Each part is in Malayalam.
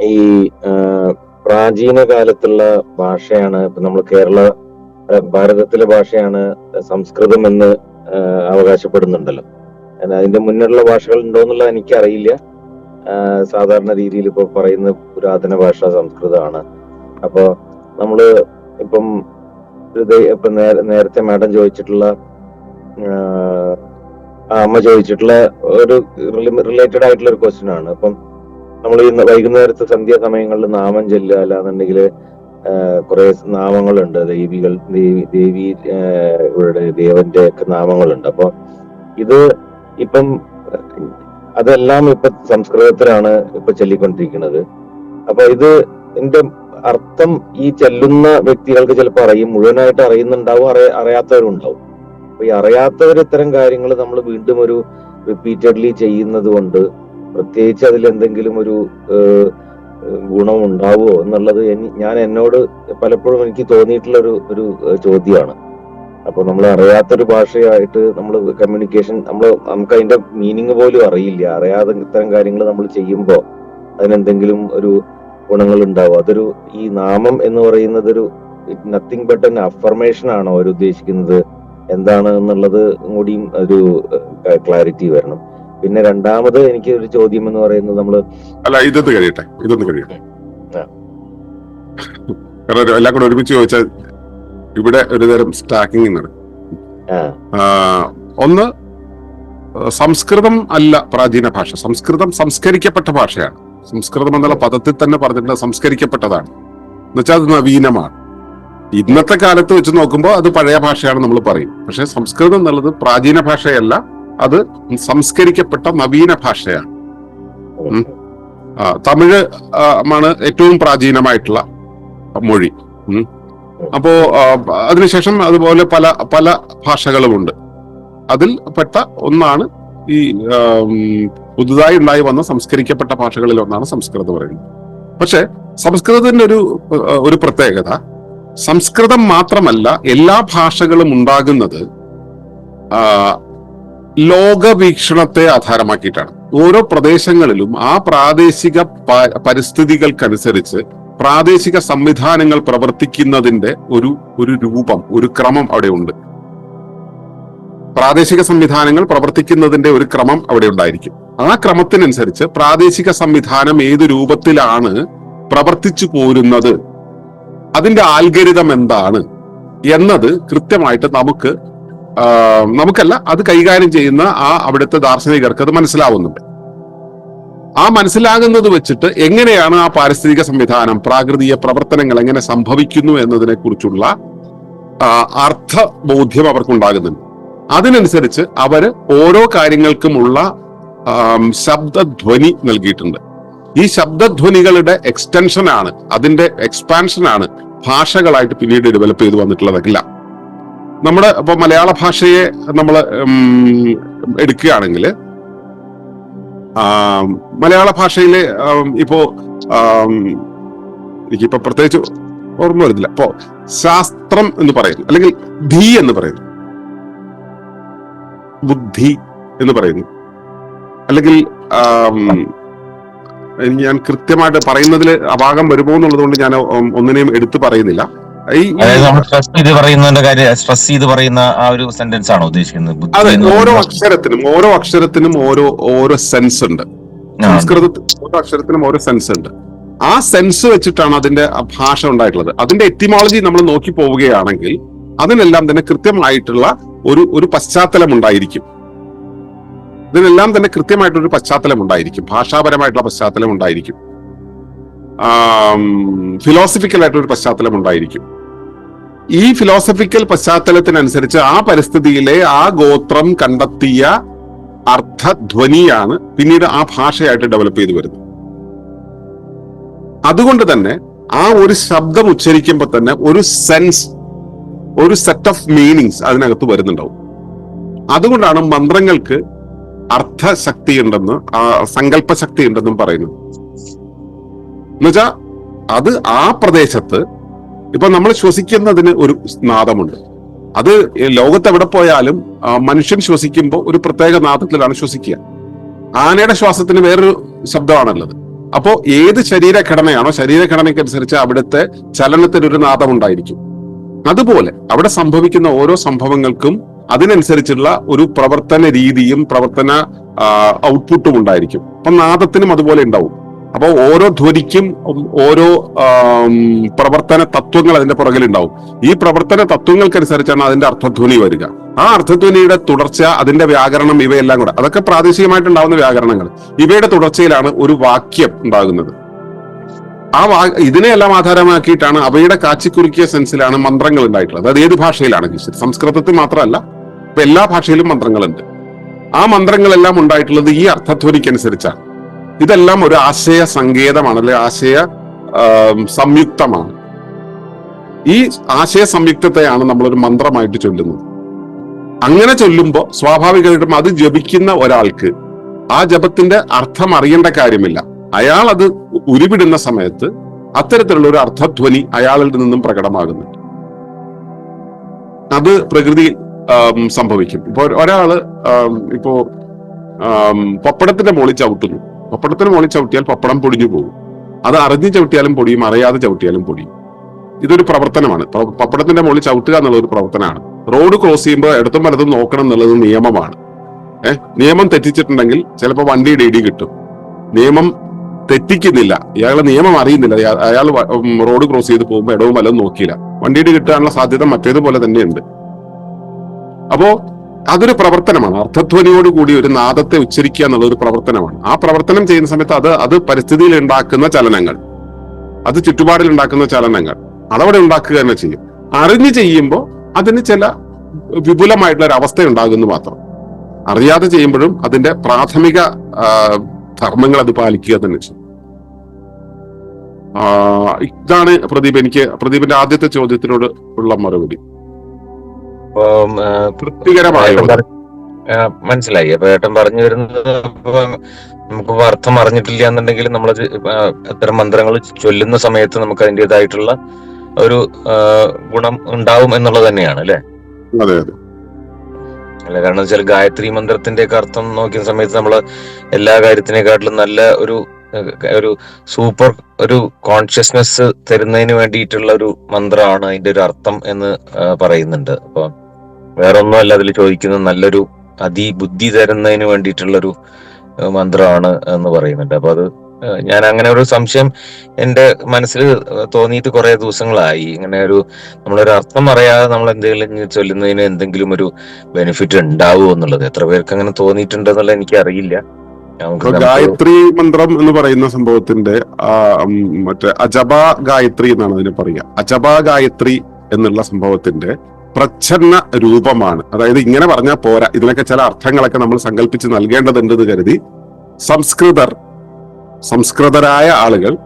ഈ പ്രാചീന കാലത്തുള്ള ഭാഷയാണ് ഇപ്പൊ നമ്മൾ കേരള ഭാരതത്തിലെ ഭാഷയാണ് സംസ്കൃതം എന്ന് അവകാശപ്പെടുന്നുണ്ടല്ലോ. അതിന്റെ മുന്നിലുള്ള ഭാഷകൾ ഉണ്ടോ എന്നുള്ളത് എനിക്കറിയില്ല സാധാരണ രീതിയിൽ ഇപ്പൊ പറയുന്ന പുരാതന ഭാഷ സംസ്കൃതമാണ്. അപ്പൊ നമ്മൾ ഇപ്പം ഇപ്പൊ നേര- നേരത്തെ മാഡം ചോദിച്ചിട്ടുള്ള അമ്മ ചോദിച്ചിട്ടുള്ള ഒരു റിലേറ്റഡ് ആയിട്ടുള്ള ഒരു ക്വസ്റ്റ്യൻ ആണ് അപ്പം നമ്മൾ ഈ വൈകുന്നേരത്തെ സന്ധ്യാ സമയങ്ങളിൽ നാമം ചെല്ലുക അല്ലാന്നുണ്ടെങ്കിൽ കുറെ നാമങ്ങളുണ്ട്. ദേവികൾ ദേവി ദേവി ഇവരുടെ ദേവന്റെ ഒക്കെ നാമങ്ങളുണ്ട്. അപ്പൊ ഇത് ഇപ്പം അതെല്ലാം ഇപ്പൊ സംസ്കൃതത്തിലാണ് ഇപ്പൊ ചൊല്ലിക്കൊണ്ടിരിക്കുന്നത്. അപ്പൊ ഇത് എന്റെ അർത്ഥം ഈ ചെല്ലുന്ന വ്യക്തികൾക്ക് ചിലപ്പോൾ അറിയും മുഴുവനായിട്ട് അറിയുന്നുണ്ടാവും അറിയ അറിയാത്തവരുണ്ടാവും. അപ്പൊ ഈ അറിയാത്തവർ ഇത്തരം കാര്യങ്ങൾ നമ്മൾ വീണ്ടും ഒരു റിപ്പീറ്റഡ്ലി ചെയ്യുന്നത് കൊണ്ട് പ്രത്യേകിച്ച് അതിൽ എന്തെങ്കിലും ഒരു ഗുണം ഉണ്ടാവുമോ എന്നുള്ളത് ഞാൻ എന്നോട് പലപ്പോഴും എനിക്ക് തോന്നിയിട്ടുള്ള ഒരു ഒരു ചോദ്യമാണ്. അപ്പൊ നമ്മൾ അറിയാത്തൊരു ഭാഷയായിട്ട് നമ്മൾ കമ്മ്യൂണിക്കേഷൻ നമ്മൾ നമുക്ക് അതിന്റെ മീനിങ് പോലും അറിയില്ല. അറിയാതെ ഇത്തരം കാര്യങ്ങൾ നമ്മൾ ചെയ്യുമ്പോൾ അതിനെന്തെങ്കിലും ഒരു ഗുണങ്ങൾ ഉണ്ടാവും അതൊരു ഈ നാമം എന്ന് പറയുന്നത് ഒരു നത്തിങ് ബട്ട് എൻ അഫർമേഷൻ ആണോ അവർ ഉദ്ദേശിക്കുന്നത്? എന്താണ് എന്നുള്ളത് കൂടിയും ഒരു ക്ലാരിറ്റി വരണം. പിന്നെ രണ്ടാമത് എനിക്ക് ഒരു ചോദ്യം എന്ന് പറയുന്നത് നമ്മൾ അല്ല ഇതൊന്ന് കഴിയട്ടെ ഇതൊന്ന് കഴിയട്ടെ. കാരണം എല്ലാം കൂടെ ഒരുമിച്ച് ചോദിച്ചാൽ ഇവിടെ ഒരു തരം സ്റ്റാക്കിംഗ് നടക്കും ഒന്ന് സംസ്കൃതം അല്ല പ്രാചീന ഭാഷ. സംസ്കൃതം സംസ്കരിക്കപ്പെട്ട ഭാഷയാണ്. സംസ്കൃതം എന്നുള്ള പദത്തിൽ തന്നെ പറഞ്ഞിട്ടുണ്ട് സംസ്കരിക്കപ്പെട്ടതാണ്. എന്നുവെച്ചാൽ അത് നവീനമാണ്. ഇന്നത്തെ കാലത്ത് വെച്ച് നോക്കുമ്പോൾ അത് പഴയ ഭാഷയാണ് നമ്മൾ പറയും. പക്ഷെ സംസ്കൃതം എന്നുള്ളത് പ്രാചീന ഭാഷയല്ല അത് സംസ്കരിക്കപ്പെട്ട നവീന ഭാഷയാണ്. തമിഴ് ആണ് ഏറ്റവും പ്രാചീനമായിട്ടുള്ള മൊഴി. അപ്പോ അതിനുശേഷം അതുപോലെ പല പല ഭാഷകളുമുണ്ട്. അതിൽ പെട്ട ഒന്നാണ് ഈ പുതുതായി ഉണ്ടായി വന്ന സംസ്കരിക്കപ്പെട്ട ഭാഷകളിൽ ഒന്നാണ് സംസ്കൃതം പറയുന്നത്. പക്ഷെ സംസ്കൃതത്തിന്റെ ഒരു ഒരു പ്രത്യേകത സംസ്കൃതം മാത്രമല്ല എല്ലാ ഭാഷകളും ഉണ്ടാകുന്നത് ആ, ലോകവീക്ഷണത്തെ ആധാരമാക്കിയിട്ടാണ്. ഓരോ പ്രദേശങ്ങളിലും ആ പ്രാദേശിക പരിസ്ഥിതികൾക്കനുസരിച്ച് പ്രാദേശിക സംവിധാനങ്ങൾ പ്രവർത്തിക്കുന്നതിന്റെ ഒരു ഒരു രൂപം ഒരു ക്രമം അവിടെ ഉണ്ട് പ്രാദേശിക സംവിധാനങ്ങൾ പ്രവർത്തിക്കുന്നതിന്റെ ഒരു ക്രമം അവിടെ ഉണ്ടായിരിക്കും ആ ക്രമത്തിനനുസരിച്ച് പ്രാദേശിക സംവിധാനം ഏത് രൂപത്തിലാണ് പ്രവർത്തിച്ചു പോരുന്നത് അതിന്റെ ആൽഗരിതം എന്താണ് എന്നത് കൃത്യമായിട്ട് നമുക്ക് നമുക്കല്ല അത് കൈകാര്യം ചെയ്യുന്ന ആ അവിടുത്തെ ദാർശനികർക്ക് അത് മനസ്സിലാവുന്നുണ്ട്. ആ മനസ്സിലാകുന്നത് വെച്ചിട്ട് എങ്ങനെയാണ് ആ പാരിസ്ഥിതിക സംവിധാനം പ്രാകൃതിക പ്രവർത്തനങ്ങൾ എങ്ങനെ സംഭവിക്കുന്നു എന്നതിനെ കുറിച്ചുള്ള അർത്ഥബോധ്യം അവർക്കുണ്ടാകുന്നുണ്ട്. അതിനനുസരിച്ച് അവർ ഓരോ കാര്യങ്ങൾക്കുമുള്ള ശബ്ദധ്വനി നൽകിയിട്ടുണ്ട്. ഈ ശബ്ദധ്വനികളുടെ എക്സ്റ്റൻഷൻ ആണ് അതിന്റെ എക്സ്പാൻഷനാണ് ഭാഷകളായിട്ട് പിന്നീട് ഡെവലപ്പ് ചെയ്ത് വന്നിട്ടുള്ളതെല്ലാം. നമ്മുടെ ഇപ്പൊ മലയാള ഭാഷയെ നമ്മൾ എടുക്കുകയാണെങ്കിൽ മലയാള ഭാഷയിലെ ഇപ്പോ എനിക്കിപ്പോ പ്രത്യേകിച്ച് ഓർമ്മ വരുന്നില്ല. അപ്പോ ശാസ്ത്രം എന്ന് പറയുന്നു. അല്ലെങ്കിൽ ധീ എന്ന് പറയുന്നു. ബുദ്ധി എന്ന് പറയുന്നു. അല്ലെങ്കിൽ ഞാൻ കൃത്യമായിട്ട് പറയുന്നതിൽ അപാകം വരുമോ എന്നുള്ളത് കൊണ്ട് ഞാൻ ഒന്നിനെയും എടുത്തു പറയുന്നില്ല. അതായത് നമ്മൾ സ്ട്രെസ് ചെയ്ത് പറയുന്നതിന്റെ കാര്യം സ്ട്രെസ് ചെയ്ത് പറയുന്ന ആ ഒരു സെന്റൻസ് ആണോ ഉദ്ദേശിക്കുന്നത്? അതെ ഓരോ അക്ഷരത്തിനും ഓരോ അക്ഷരത്തിനും ഓരോ ഓരോ സെൻസ് ഉണ്ട്. സംസ്കൃതത്തിൽ ഓരോ അക്ഷരത്തിനും ഓരോ സെൻസ് ഉണ്ട്. ആ സെൻസ് വെച്ചിട്ടാണ് അതിന്റെ ഭാഷ ഉണ്ടായിട്ടുള്ളത്. അതിന്റെ എത്തിമോളജി നമ്മൾ നോക്കി പോവുകയാണെങ്കിൽ അതിനെല്ലാം തന്നെ കൃത്യമായിട്ടുള്ള ഒരു ഒരു പശ്ചാത്തലം ഉണ്ടായിരിക്കും. ഇതിനെല്ലാം തന്നെ കൃത്യമായിട്ടൊരു പശ്ചാത്തലം ഉണ്ടായിരിക്കും. ഭാഷാപരമായിട്ടുള്ള പശ്ചാത്തലം ഉണ്ടായിരിക്കും. ഫിലോസഫിക്കൽ ആയിട്ടൊരു പശ്ചാത്തലം ഉണ്ടായിരിക്കും. ഈ ഫിലോസഫിക്കൽ പശ്ചാത്തലത്തിനനുസരിച്ച് ആ പരിസ്ഥിതിയിലെ ആ ഗോത്രം കണ്ടെത്തിയ അർത്ഥധ്വനിയാണ് പിന്നീട് ആ ഭാഷയായിട്ട് ഡെവലപ്പ് ചെയ്തു വരുന്നത്. അതുകൊണ്ട് തന്നെ ആ ഒരു ശബ്ദം ഉച്ചരിക്കുമ്പോൾ തന്നെ ഒരു സെൻസ് ഒരു സെറ്റ് ഓഫ് മീനിങ്സ് അതിനകത്ത് വരുന്നുണ്ടാവും. അതുകൊണ്ടാണ് മന്ത്രങ്ങൾക്ക് അർത്ഥശക്തി ഉണ്ടെന്ന് ആ സങ്കല്പശക്തി ഉണ്ടെന്നും പറയുന്നത്. എന്നുവെച്ചാ അത് ആ പ്രദേശത്ത് ഇപ്പൊ നമ്മൾ ശ്വസിക്കുന്നതിന് ഒരു നാദമുണ്ട്. അത് ലോകത്ത് എവിടെ പോയാലും മനുഷ്യൻ ശ്വസിക്കുമ്പോൾ ഒരു പ്രത്യേക നാദത്തിലാണ് ശ്വസിക്കുക. ആനയുടെ ശ്വാസത്തിന് വേറൊരു ശബ്ദമാണുള്ളത്. അപ്പോൾ ഏത് ശരീരഘടനയാണോ ശരീരഘടനയ്ക്കനുസരിച്ച് അവിടുത്തെ ചലനത്തിനൊരു നാദം ഉണ്ടായിരിക്കും അതുപോലെ അവിടെ സംഭവിക്കുന്ന ഓരോ സംഭവങ്ങൾക്കും അതിനനുസരിച്ചുള്ള ഒരു പ്രവർത്തന രീതിയും പ്രവർത്തന ഔട്ട്പുട്ടും ഉണ്ടായിരിക്കും. അപ്പൊ നാദത്തിനും അതുപോലെ ഉണ്ടാവും. അപ്പൊ ഓരോ ധ്വനിക്കും ഓരോ പ്രവർത്തന തത്വങ്ങൾ അതിന്റെ പുറകിലുണ്ടാവും. ഈ പ്രവർത്തന തത്വങ്ങൾക്കനുസരിച്ചാണ് അതിന്റെ അർത്ഥധ്വനി വരിക. ആ അർത്ഥധ്വനിയുടെ തുടർച്ച അതിന്റെ വ്യാകരണം ഇവയെല്ലാം കൂടെ. അതൊക്കെ പ്രാദേശികമായിട്ടുണ്ടാവുന്ന വ്യാകരണങ്ങൾ. ഇവയുടെ തുടർച്ചയിലാണ് ഒരു വാക്യം ഉണ്ടാകുന്നത്. ആ വാ ഇതിനെയെല്ലാം ആധാരമാക്കിയിട്ടാണ് അവയുടെ കാച്ചിക്കുറുക്കിയ സെൻസിലാണ് മന്ത്രങ്ങൾ ഉണ്ടായിട്ടുള്ളത്. അത് ഏത് ഭാഷയിലാണ് സംസ്കൃതത്തിൽ മാത്രമല്ല എല്ലാ ഭാഷയിലും മന്ത്രങ്ങളുണ്ട്. ആ മന്ത്രങ്ങളെല്ലാം ഉണ്ടായിട്ടുള്ളത് ഈ അർത്ഥധ്വനിക്കനുസരിച്ചാണ്. ഇതെല്ലാം ഒരു ആശയ സങ്കേതമാണ് അല്ലെ ആശയ സംയുക്തമാണ്. ഈ ആശയ സംയുക്തത്തെയാണ് നമ്മളൊരു മന്ത്രമായിട്ട് ചൊല്ലുന്നത്. അങ്ങനെ ചൊല്ലുമ്പോൾ സ്വാഭാവികമായിട്ടും അത് ജപിക്കുന്ന ഒരാൾക്ക് ആ ജപത്തിന്റെ അർത്ഥം അറിയേണ്ട കാര്യമില്ല. അയാൾ അത് ഉരുവിടുന്ന സമയത്ത് അത്തരത്തിലുള്ള ഒരു അർത്ഥധ്വനി അയാളിൽ നിന്നും പ്രകടമാകുന്നുണ്ട്. അത് പ്രകൃതി സംഭവിക്കും. ഇപ്പൊ ഒരാൾ ഇപ്പോ പപ്പടത്തിന്റെ മുകളിൽ ചവിട്ടുന്നു. പപ്പടത്തിന് മുകളിൽ ചവിട്ടിയാൽ പപ്പടം പൊടിഞ്ഞു പോകും. അത് അറിഞ്ഞ് ചവിട്ടിയാലും പൊടിയും അറിയാതെ ചവിട്ടിയാലും പൊടിയും ഇതൊരു പ്രവർത്തനമാണ്. പപ്പടത്തിന്റെ മുകളിൽ ചവിട്ടുക എന്നുള്ള ഒരു പ്രവർത്തനമാണ്. റോഡ് ക്രോസ് ചെയ്യുമ്പോൾ ഇടത്തും വലതും നോക്കണം എന്നുള്ളത് നിയമമാണ്. ഏഹ് നിയമം തെറ്റിച്ചിട്ടുണ്ടെങ്കിൽ ചിലപ്പോൾ വണ്ടിയുടെ ഇടി കിട്ടും. നിയമം തെറ്റിക്കുന്നില്ല. ഇയാളെ നിയമം അറിയുന്നില്ല. അയാൾ റോഡ് ക്രോസ് ചെയ്ത് പോകുമ്പോൾ ഇടവും വലതും നോക്കിയില്ല. വണ്ടിയുടെ കിട്ടാനുള്ള സാധ്യത മറ്റേതുപോലെ തന്നെയുണ്ട്. അപ്പോ അതൊരു പ്രവർത്തനമാണ്. അർത്ഥധ്വനിയോടുകൂടി ഒരു നാദത്തെ ഉച്ചരിക്കുക എന്നുള്ള ഒരു പ്രവർത്തനമാണ്. ആ പ്രവർത്തനം ചെയ്യുന്ന സമയത്ത് അത് അത് പരിസ്ഥിതിയിൽ ഉണ്ടാക്കുന്ന ചലനങ്ങൾ. അത് ചുറ്റുപാടിൽ ഉണ്ടാക്കുന്ന ചലനങ്ങൾ. അതവിടെ ഉണ്ടാക്കുക തന്നെ ചെയ്യും. അറിഞ്ഞു ചെയ്യുമ്പോൾ അതിന് ചില വിപുലമായിട്ടുള്ള ഒരു അവസ്ഥ ഉണ്ടാകുന്നു മാത്രം. അറിയാതെ ചെയ്യുമ്പോഴും അതിന്റെ പ്രാഥമിക ധർമ്മങ്ങൾ അത് പാലിക്കുക തന്നെ ചെയ്യും. ഇതാണ് പ്രദീപ് എനിക്ക് പ്രദീപിന്റെ ആദ്യത്തെ ചോദ്യത്തിനോട് ഉള്ള മറുപടി. അപ്പം തൃപ്തികരമായ. മനസ്സിലായി. അപ്പൊ ഏട്ടൻ പറഞ്ഞു വരുന്നത് നമുക്ക് അർത്ഥം അറിഞ്ഞിട്ടില്ല എന്നുണ്ടെങ്കിൽ നമ്മൾ അത്തരം മന്ത്രങ്ങൾ ചൊല്ലുന്ന സമയത്ത് നമുക്ക് അതിന്റെതായിട്ടുള്ള ഒരു ഗുണം ഉണ്ടാവും എന്നുള്ളത് തന്നെയാണ് അല്ലെ? അല്ല കാരണം വെച്ചാൽ ഗായത്രി മന്ത്രത്തിന്റെ ഒക്കെ അർത്ഥം നോക്കിയ സമയത്ത് നമ്മൾ എല്ലാ കാര്യത്തിനെക്കാട്ടിലും നല്ല ഒരു ഒരു സൂപ്പർ ഒരു കോൺഷ്യസ്നെസ് തരുന്നതിന് വേണ്ടിയിട്ടുള്ള ഒരു മന്ത്രമാണ് അതിന്റെ ഒരു അർത്ഥം എന്ന് പറയുന്നുണ്ട്. അപ്പൊ വേറെ ഒന്നുമല്ല അതിൽ ചോദിക്കുന്നത് നല്ലൊരു അതിബുദ്ധി തരുന്നതിന് വേണ്ടിയിട്ടുള്ളൊരു മന്ത്രമാണ് എന്ന് പറയുന്നുണ്ട്. അപ്പൊ അത് ഞാൻ അങ്ങനെ ഒരു സംശയം എന്റെ മനസ്സിൽ തോന്നിയിട്ട് കുറെ ദിവസങ്ങളായി. ഇങ്ങനെ ഒരു നമ്മളൊരു അർത്ഥം അറിയാതെ നമ്മൾ എന്തെങ്കിലും ചൊല്ലുന്നതിന് എന്തെങ്കിലും ഒരു ബെനിഫിറ്റ് ഉണ്ടാവുമോ എന്നുള്ളത്. എത്ര പേർക്ക് അങ്ങനെ തോന്നിയിട്ടുണ്ടെന്നുള്ള എനിക്ക് അറിയില്ല ഗായത്രി മന്ത്രം എന്ന് പറയുന്ന സംഭവത്തിന്റെ മറ്റേ അജബ ഗായത്രി എന്നാണ് അതിനെ പറയുക. അജബ ഗായത്രി എന്നുള്ള സംഭവത്തിന്റെ പ്രച്ഛന്ന രൂപമാണ്. അതായത് ഇങ്ങനെ പറഞ്ഞാൽ പോരാ. ഇതിനൊക്കെ ചില അർത്ഥങ്ങളൊക്കെ നമ്മൾ സങ്കല്പിച്ച് നൽകേണ്ടതുണ്ട് എന്ന് കരുതി സംസ്കൃതർ സംസ്കൃതരായ ആളുകൾ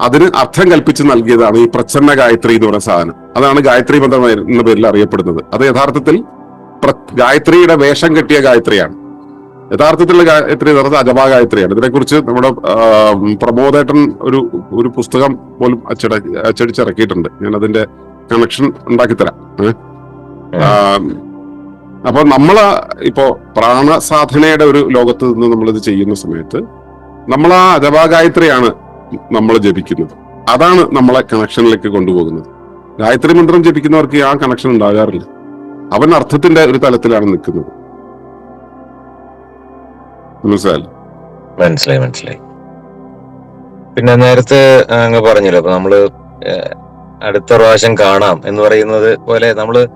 അതിന് അർത്ഥം കൽപ്പിച്ച് നൽകിയതാണ് ഈ പ്രച്ഛന്ന ഗായത്രി എന്ന് പറയുന്ന സാധനം. അതാണ് ഗായത്രി മന്ത്രം എന്ന പേരിൽ അറിയപ്പെടുന്നത്. അത് യഥാർത്ഥത്തിൽ ഗായത്രിയുടെ വേഷം കെട്ടിയ ഗായത്രിയാണ്. യഥാർത്ഥത്തിലുള്ള ഗായത്രി എന്ന് പറയുന്നത് അജപാ ഗായത്രിയാണ്. ഇതിനെക്കുറിച്ച് നമ്മുടെ പ്രമോദേട്ടൻ ഒരു ഒരു പുസ്തകം പോലും അച്ചട അച്ചടിച്ചിറക്കിയിട്ടുണ്ട്. ഞാൻ അതിന്റെ കണക്ഷൻ ഉണ്ടാക്കിത്തരാം. ഏ? ആ, നമ്മൾ ഇപ്പോ പ്രാണസാധനയുടെ ഒരു ലോകത്ത് നിന്ന് നമ്മളിത് ചെയ്യുന്ന സമയത്ത് നമ്മൾ ആ അഥവാ ഗായത്രിയാണ് നമ്മൾ ജപിക്കുന്നത്. അതാണ് നമ്മളെ കണക്ഷനിലേക്ക് കൊണ്ടുപോകുന്നത്. ഗായത്രി മന്ത്രം ജപിക്കുന്നവർക്ക് ആ കണക്ഷൻ ഉണ്ടാകാറില്ല. അവൻ അർത്ഥത്തിന്റെ ഒരു തലത്തിലാണ് നിൽക്കുന്നത്. മനസ്സിലായി മനസ്സിലായി മനസ്സിലായി. പിന്നെ നേരത്തെ അങ്ങ് പറഞ്ഞല്ലോ അപ്പൊ നമ്മൾ അടുത്ത പ്രാവശ്യം കാണാം എന്ന് പറയുന്നത് പോലെ നമ്മൾ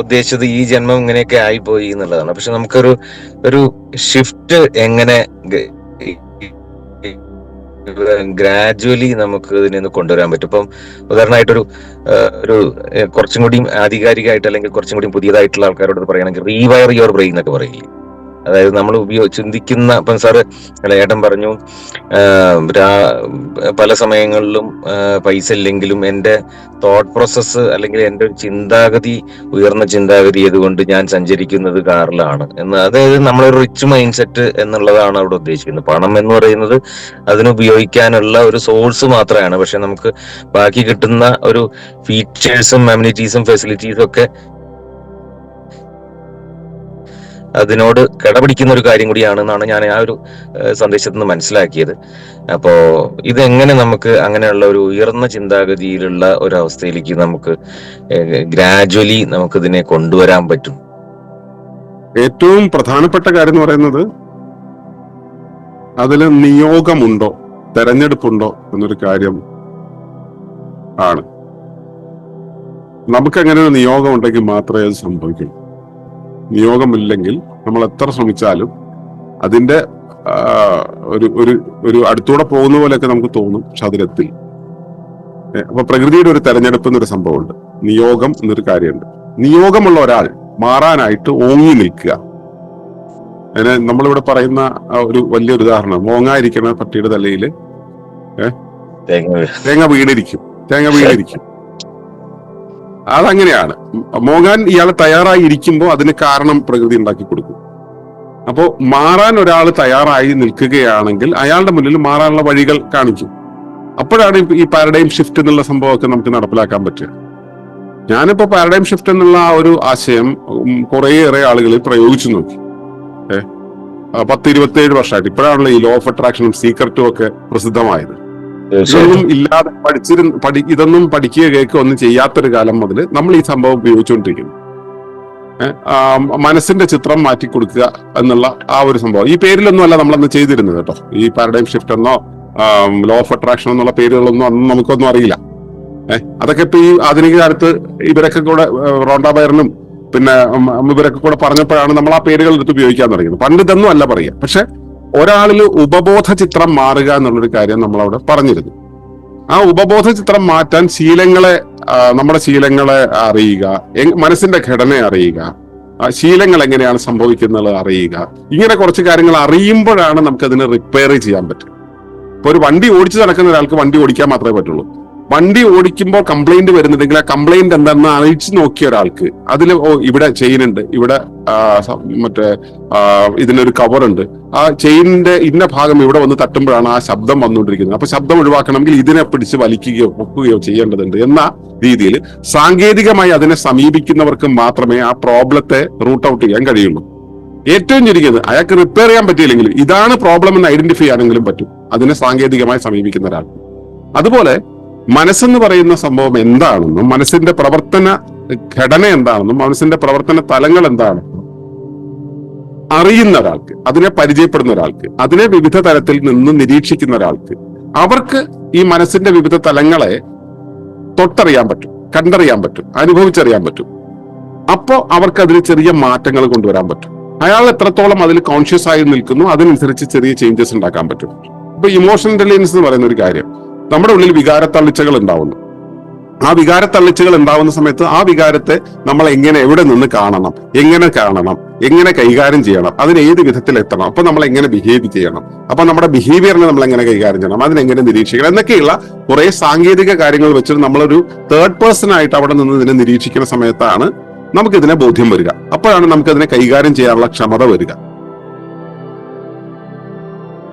ഉദ്ദേശിച്ചത് ഈ ജന്മം ഇങ്ങനെയൊക്കെ ആയിപ്പോയി എന്നുള്ളതാണ്. പക്ഷെ നമുക്കൊരു ഒരു ഷിഫ്റ്റ് എങ്ങനെ ഗ്രാജുവലി നമുക്ക് ഇതിനെ ഒന്ന് കൊണ്ടുവരാൻ പറ്റും. ഇപ്പം ഉദാഹരണമായിട്ടൊരു ഒരു കുറച്ചും കൂടി ആധികാരികമായിട്ട് അല്ലെങ്കിൽ കുറച്ചും കൂടി പുതിയതായിട്ടുള്ള ആൾക്കാരോട് പറയുകയാണെങ്കിൽ റീവയർ യുവർ ബ്രെയിൻ എന്നൊക്കെ പറയില്ലേ? അതായത് നമ്മൾ ഉപയോഗ ചിന്തിക്കുന്ന ഇപ്പം സാറ് ഏട്ടൻ പറഞ്ഞു പല സമയങ്ങളിലും പൈസ ഇല്ലെങ്കിലും എന്റെ തോട്ട് പ്രോസസ്സ് അല്ലെങ്കിൽ എന്റെ ഒരു ചിന്താഗതി ഉയർന്ന ചിന്താഗതി ആയതുകൊണ്ട് ഞാൻ സഞ്ചരിക്കുന്നത് കാറിലാണ്. എന്ന് അതായത് നമ്മളൊരു റിച്ച് മൈൻഡ് സെറ്റ് എന്നുള്ളതാണ് അവിടെ ഉദ്ദേശിക്കുന്നത്. പണം എന്ന് പറയുന്നത് അതിന് ഉപയോഗിക്കാനുള്ള ഒരു സോഴ്സ് മാത്രമാണ്. പക്ഷെ നമുക്ക് ബാക്കി കിട്ടുന്ന ഒരു ഫീച്ചേഴ്സും അമ്യൂണിറ്റീസും ഫെസിലിറ്റീസും ഒക്കെ അതിനോട് കിടപിടിക്കുന്ന ഒരു കാര്യം കൂടിയാണെന്നാണ് ഞാൻ ആ ഒരു സന്ദേശത്തിൽ നിന്ന് മനസ്സിലാക്കിയത്. അപ്പോ ഇതെങ്ങനെ നമുക്ക് അങ്ങനെയുള്ള ഒരു ഉയർന്ന ചിന്താഗതിയിലുള്ള ഒരു അവസ്ഥയിലേക്ക് നമുക്ക് ഗ്രാജുവലി നമുക്ക് ഇതിനെ കൊണ്ടുവരാൻ പറ്റും? ഏറ്റവും പ്രധാനപ്പെട്ട കാര്യം എന്ന് പറയുന്നത് അതിൽ നിയോഗമുണ്ടോ തെരഞ്ഞെടുപ്പുണ്ടോ എന്നൊരു കാര്യം ആണ്. നമുക്ക് അങ്ങനെ ഒരു നിയോഗം ഉണ്ടെങ്കിൽ മാത്രമേ അത് സംഭവിക്കൂ. നിയോഗമില്ലെങ്കിൽ നമ്മൾ എത്ര ശ്രമിച്ചാലും അതിന്റെ ഒരു ഒരു ഒരു അടുത്തൂടെ പോകുന്ന പോലെയൊക്കെ നമുക്ക് തോന്നും ചതുരത്തിൽ അപ്പൊ പ്രകൃതിയുടെ ഒരു തെരഞ്ഞെടുപ്പ് എന്നൊരു സംഭവമുണ്ട്. നിയോഗം എന്നൊരു കാര്യമുണ്ട്. നിയോഗമുള്ള ഒരാൾ മാറാനായിട്ട് ഓങ്ങി നിൽക്കുക. അതിന് നമ്മളിവിടെ പറയുന്ന ഒരു വലിയൊരു ഉദാഹരണം. ഓങ്ങായിരിക്കുന്ന പട്ടിയുടെ തലയിൽ തേങ്ങ വീണിരിക്കും. തേങ്ങ വീണിരിക്കും. അതങ്ങനെയാണ്. മോങ്ങാൻ തയ്യാറായി ഇരിക്കുമ്പോൾ അതിന് കാരണം പ്രകൃതി ഉണ്ടാക്കി കൊടുക്കും. അപ്പോ മാറാൻ ഒരാൾ തയ്യാറായി നിൽക്കുകയാണെങ്കിൽ അയാളുടെ മുന്നിൽ മാറാനുള്ള വഴികൾ കാണിക്കും. അപ്പോഴാണ് ഈ പാരഡൈം ഷിഫ്റ്റ് എന്നുള്ള സംഭവമൊക്കെ നമുക്ക് നടപ്പിലാക്കാൻ പറ്റുക. ഞാനിപ്പോ പാരഡൈം ഷിഫ്റ്റ് എന്നുള്ള ആ ഒരു ആശയം കുറേയേറെ ആളുകളിൽ പ്രയോഗിച്ചു നോക്കി. ഏഹ് പത്ത് ഇരുപത്തി ഏഴ് വർഷമായിട്ട് ഇപ്പോഴാണല്ലോ ഈ ലോ ഓഫ് അട്രാക്ഷനും സീക്രട്ടും ഒക്കെ പ്രസിദ്ധമായത്. ഇതൊന്നും ഇല്ലാതെ പഠിച്ചിരുന്ന പഠി ഇതൊന്നും പഠിക്കുക കേൾക്കുക ഒന്നും ചെയ്യാത്തൊരു കാലം മുതൽ നമ്മൾ ഈ സംഭവം ഉപയോഗിച്ചുകൊണ്ടിരിക്കുന്നു. മനസ്സിന്റെ ചിത്രം മാറ്റി കൊടുക്കുക എന്നുള്ള ആ ഒരു സംഭവം. ഈ പേരിലൊന്നും അല്ല നമ്മളന്ന് ചെയ്തിരുന്നത് കേട്ടോ. ഈ പാരഡൈം ഷിഫ്റ്റ് എന്നോ ലോ ഓഫ് അട്രാക്ഷൻ എന്നുള്ള പേരുകളൊന്നും അന്ന് നമുക്കൊന്നും അറിയില്ല. ഏഹ് അതൊക്കെ ഇപ്പൊ ഈ ആധുനിക കാലത്ത് ഇവരൊക്കെ കൂടെ റോണ്ട ബയറിനും പിന്നെ ഇവരൊക്കെ കൂടെ പറഞ്ഞപ്പോഴാണ് നമ്മൾ ആ പേരുകൾ എടുത്ത് ഉപയോഗിക്കാൻ തുടങ്ങിയത്. പണ്ട് ഇതൊന്നും അല്ല പറയുക. പക്ഷെ ഒരാളിൽ ഉപബോധ ചിത്രം മാറുക എന്നുള്ളൊരു കാര്യം നമ്മൾ അവിടെ പറഞ്ഞിരുന്നു. ആ ഉപബോധ ചിത്രം മാറ്റാൻ ശീലങ്ങളെ നമ്മുടെ ശീലങ്ങളെ അറിയുക മനസ്സിന്റെ ഘടന അറിയുക ശീലങ്ങൾ എങ്ങനെയാണ് സംഭവിക്കുന്നത് അറിയുക ഇങ്ങനെ കുറച്ച് കാര്യങ്ങൾ അറിയുമ്പോഴാണ് നമുക്ക് അതിനെ റിപ്പയർ ചെയ്യാൻ പറ്റും ഇപ്പൊ ഒരു വണ്ടി ഓടിച്ചു നടക്കുന്ന ഒരാൾക്ക് വണ്ടി ഓടിക്കാൻ മാത്രമേ പറ്റുള്ളൂ. വണ്ടി ഓടിക്കുമ്പോൾ കംപ്ലൈന്റ് വരുന്നുണ്ടെങ്കിൽ ആ കംപ്ലൈന്റ് എന്താണെന്ന് അറിയിച്ചു നോക്കിയ ഒരാൾക്ക്. അതിൽ ഓ ഇവിടെ ചെയിൻ ഉണ്ട് ഇവിടെ മറ്റേ ഇതിനൊരു കവർ ഉണ്ട്. ആ ചെയിനിന്റെ ഇന്ന ഭാഗം ഇവിടെ വന്ന് തട്ടുമ്പോഴാണ് ആ ശബ്ദം വന്നുകൊണ്ടിരിക്കുന്നത്. അപ്പൊ ശബ്ദം ഒഴിവാക്കണമെങ്കിൽ ഇതിനെ പിടിച്ച് വലിക്കുകയോ പൊക്കുകയോ ചെയ്യേണ്ടതുണ്ട് എന്ന രീതിയിൽ സാങ്കേതികമായി അതിനെ സമീപിക്കുന്നവർക്ക് മാത്രമേ ആ പ്രോബ്ലത്തെ റൂട്ട് ഔട്ട് ചെയ്യാൻ കഴിയുള്ളൂ. ഏറ്റവും ചുരുങ്ങിയത് അയാൾക്ക് റിപ്പയർ ചെയ്യാൻ പറ്റിയില്ലെങ്കിലും ഇതാണ് പ്രോബ്ലം എന്ന് ഐഡന്റിഫൈ ആണെങ്കിലും പറ്റും. അതിനെ സാങ്കേതികമായി സമീപിക്കുന്ന ഒരാൾ. അതുപോലെ മനസ്സെന്ന് പറയുന്ന സംഭവം എന്താണെന്നും മനസ്സിന്റെ പ്രവർത്തന ഘടന എന്താണെന്നും മനസ്സിന്റെ പ്രവർത്തന തലങ്ങൾ എന്താണെന്നും അറിയുന്ന ഒരാൾക്ക് അതിനെ പരിചയപ്പെടുന്ന ഒരാൾക്ക് അതിനെ വിവിധ തലത്തിൽ നിന്ന് നിരീക്ഷിക്കുന്ന ഒരാൾക്ക് അവർക്ക് ഈ മനസ്സിന്റെ വിവിധ തലങ്ങളെ തൊട്ടറിയാൻ പറ്റും കണ്ടറിയാൻ പറ്റും അനുഭവിച്ചറിയാൻ പറ്റും. അപ്പോ അവർക്ക് അതിൽ ചെറിയ മാറ്റങ്ങൾ കൊണ്ടുവരാൻ പറ്റും. അയാൾ എത്രത്തോളം അതിൽ കോൺഷ്യസ് ആയി നിൽക്കുന്നു അതിനനുസരിച്ച് ചെറിയ ചേഞ്ചസ് ഉണ്ടാക്കാൻ പറ്റും. ഇപ്പൊ ഇമോഷണൽ ഇന്റലിജൻസ് എന്ന് പറയുന്ന ഒരു കാര്യം. നമ്മുടെ ഉള്ളിൽ വികാരത്തള്ളിച്ചകൾ ഉണ്ടാവുന്നു. ആ വികാരത്തള്ളിച്ചകൾ ഉണ്ടാവുന്ന സമയത്ത് ആ വികാരത്തെ നമ്മൾ എങ്ങനെ എവിടെ നിന്ന് കാണണം? എങ്ങനെ കാണണം? എങ്ങനെ കൈകാര്യം ചെയ്യണം? അതിന് ഏത് വിധത്തിൽ എത്തണം? അപ്പൊ നമ്മൾ എങ്ങനെ ബിഹേവ് ചെയ്യണം? അപ്പൊ നമ്മുടെ ബിഹേവിയറിനെ നമ്മൾ എങ്ങനെ കൈകാര്യം ചെയ്യണം? അതിനെങ്ങനെ നിരീക്ഷിക്കണം? എന്നൊക്കെയുള്ള കുറെ സാങ്കേതിക കാര്യങ്ങൾ വെച്ചിട്ട് നമ്മളൊരു തേർഡ് പേഴ്സൺ ആയിട്ട് അവിടെ നിന്ന് ഇതിനെ നിരീക്ഷിക്കുന്ന സമയത്താണ് നമുക്ക് ഇതിനെ ബോധ്യം വരിക. അപ്പോഴാണ് നമുക്ക് അതിനെ കൈകാര്യം ചെയ്യാനുള്ള ക്ഷമത വരിക.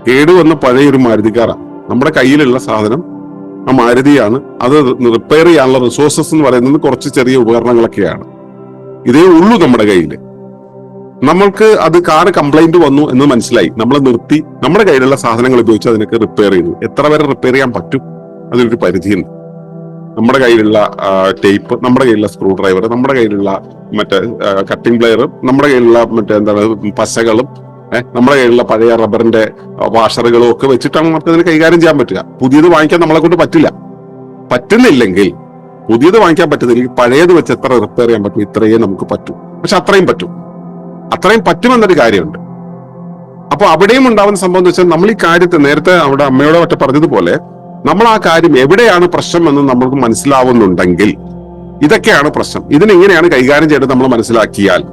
കേടുവന്ന പഴയൊരു മാരുതിക്കാറാണ് നമ്മുടെ കയ്യിലുള്ള സാധനം ആ മാരുതിയാണ്. അത് റിപ്പയർ ചെയ്യാനുള്ള റിസോഴ്സസ് എന്ന് പറയുന്നത് കുറച്ച് ചെറിയ ഉപകരണങ്ങളൊക്കെയാണ്. ഇതേ ഉള്ളൂ നമ്മുടെ കയ്യിൽ നമ്മൾക്ക് അത് കാർ കംപ്ലൈന്റ് വന്നു എന്ന് മനസ്സിലായി. നമ്മൾ നിർത്തി. നമ്മുടെ കയ്യിലുള്ള സാധനങ്ങൾ ഉപയോഗിച്ച് അതിനൊക്കെ റിപ്പയർ ചെയ്തു. എത്ര വരെ റിപ്പയർ ചെയ്യാൻ പറ്റും? അതിനൊരു പരിധിയുണ്ട്. നമ്മുടെ കയ്യിലുള്ള ടേപ്പ് നമ്മുടെ കയ്യിലുള്ള സ്ക്രൂ ഡ്രൈവർ നമ്മുടെ കയ്യിലുള്ള മറ്റേ കട്ടിംഗ് പ്ലെയർ നമ്മുടെ കയ്യിലുള്ള മറ്റേ എന്താണ് പശകളും നമ്മുടെ കയ്യിലുള്ള പഴയ റബ്ബറിന്റെ വാഷറുകളും ഒക്കെ വെച്ചിട്ടാണ് നമുക്ക് അതിനെ കൈകാര്യം ചെയ്യാൻ പറ്റുക. പുതിയത് വാങ്ങിക്കാൻ നമ്മളെ കൊണ്ട് പറ്റില്ല. പറ്റുന്നില്ലെങ്കിൽ പുതിയത് വാങ്ങിക്കാൻ പറ്റുന്നില്ലെങ്കിൽ പഴയത് വെച്ച് എത്ര റിപ്പയർ ചെയ്യാൻ പറ്റും? ഇത്രയേ നമുക്ക് പറ്റൂ. പക്ഷെ അത്രയും പറ്റും. അത്രയും പറ്റുമെന്നൊരു കാര്യമുണ്ട്. അപ്പൊ അവിടെയും ഉണ്ടാവുന്ന സംഭവം എന്ന് വെച്ചാൽ നമ്മൾ ഈ കാര്യത്തെ നേരത്തെ അവിടെ അമ്മയോട് മറ്റേ പറഞ്ഞതുപോലെ നമ്മൾ ആ കാര്യം എവിടെയാണ് പ്രശ്നം എന്ന് നമ്മൾക്ക് മനസ്സിലാവുന്നുണ്ടെങ്കിൽ ഇതൊക്കെയാണ് പ്രശ്നം. ഇതിനെങ്ങനെയാണ് കൈകാര്യം ചെയ്യേണ്ടത് നമ്മൾ മനസ്സിലാക്കിയാൽ